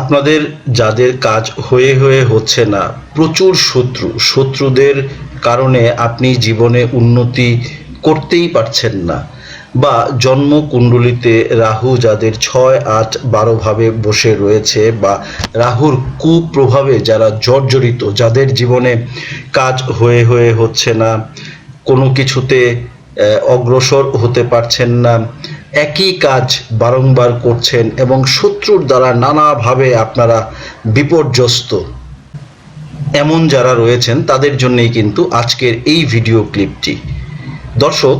আপনাদের যাদের কাজ হয়ে হয়ে হচ্ছে না, প্রচুর শত্রু, শত্রুদের কারণে আপনি জীবনে উন্নতি করতেই পারছেন না। বা জন্মকুণ্ডলিতে রাহু যাদের ছয়, আট, বারো ভাবে বসে রয়েছে বা রাহুর কুপ্রভাবে যারা জর্জরিত, যাদের জীবনে কাজ হয়ে হয়ে হচ্ছে না, কোনো কিছুতে অগ্রসর হতে পারছেন না একই কাজ বারংবার করছেন এবং শত্রুর দ্বারা নানাভাবে আপনারা বিপর্যস্ত। এমন যারা রয়েছেন, তাদের জন্যই কিন্তু আজকের এই ভিডিও ক্লিপটি। দর্শক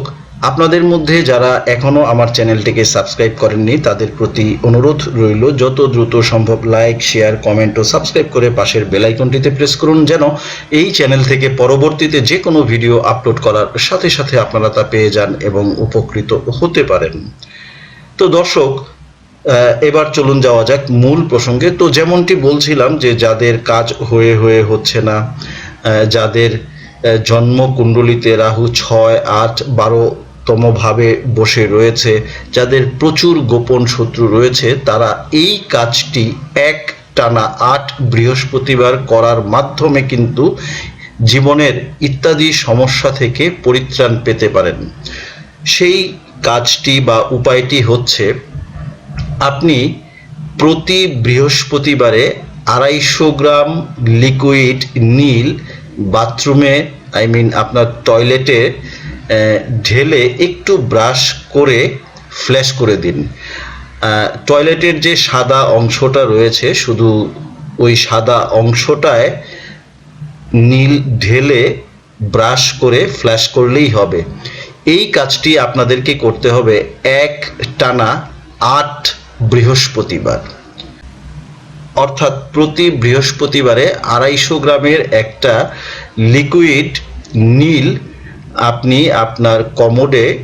আপনাদের মধ্যে যারা এখনও আমার চ্যানেলটিকে সাবস্ক্রাইব করেননি, তাদের প্রতি অনুরোধ রইল, যত দ্রুত সম্ভব লাইক, শেয়ার, কমেন্ট ও সাবস্ক্রাইব করে পাশের বেল আইকনটিতে প্রেস করুন, যেন এই চ্যানেল থেকে পরবর্তীতে যে কোনো ভিডিও আপলোড করার সাথে সাথে আপনারা তা পেয়ে যান এবং উপকৃত হতে পারেন। তো দর্শক এবার চলুন যাওয়া যাক মূল প্রসঙ্গে। তো যেমনটি বলছিলাম যে যাদের কাজ হয়ে হয়ে হচ্ছে না যাদের জন্মকুণ্ডলিতে রাহু ছয়, আট বারোতম ভাবে বসে রয়েছে, যাদের প্রচুর গোপন শত্রু রয়েছে, তারা এই কাজটি এক টানা আট বৃহস্পতিবার করার মাধ্যমে কিন্তু জীবনের ইত্যাদি সমস্যা থেকে পরিত্রাণ পেতে পারেন। সেই কাজটি বা উপায়টি হচ্ছে, আপনি প্রতি বৃহস্পতিবারে আড়াইশো গ্রাম লিকুইড নীল বাথরুমে, আই মিন আপনার টয়লেটে ঢেলে একটু ব্রাশ করে ফ্ল্যাশ করে দিন। টয়লেটের যে সাদা অংশটা রয়েছে, শুধু ওই সাদা অংশটায় নীল ঢেলে ব্রাশ করে ফ্ল্যাশ করলেই হবে। এই কাজটি আপনাদেরকে করতে হবে এক টানা আট বৃহস্পতিবার। অর্থাৎ প্রতি বৃহস্পতিবারে আড়াইশো গ্রামের একটা লিকুইড নীল আপনি আপনার কমোডে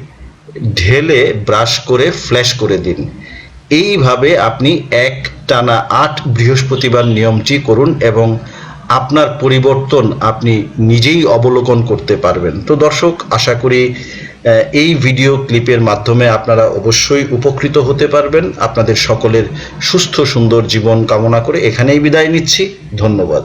ঢেলে ব্রাশ করে ফ্ল্যাশ করে দিন। এইভাবে আপনি এক টানা আট বৃহস্পতিবার নিয়মটি করুন এবং আপনার পরিবর্তন আপনি নিজেই অবলোকন করতে পারবেন। তো দর্শক, আশা করি এই ভিডিও ক্লিপের মাধ্যমে আপনারা অবশ্যই উপকৃত হতে পারবেন। আপনাদের সকলের সুস্থ, সুন্দর জীবন কামনা করে এখানেই বিদায় নিচ্ছি। ধন্যবাদ।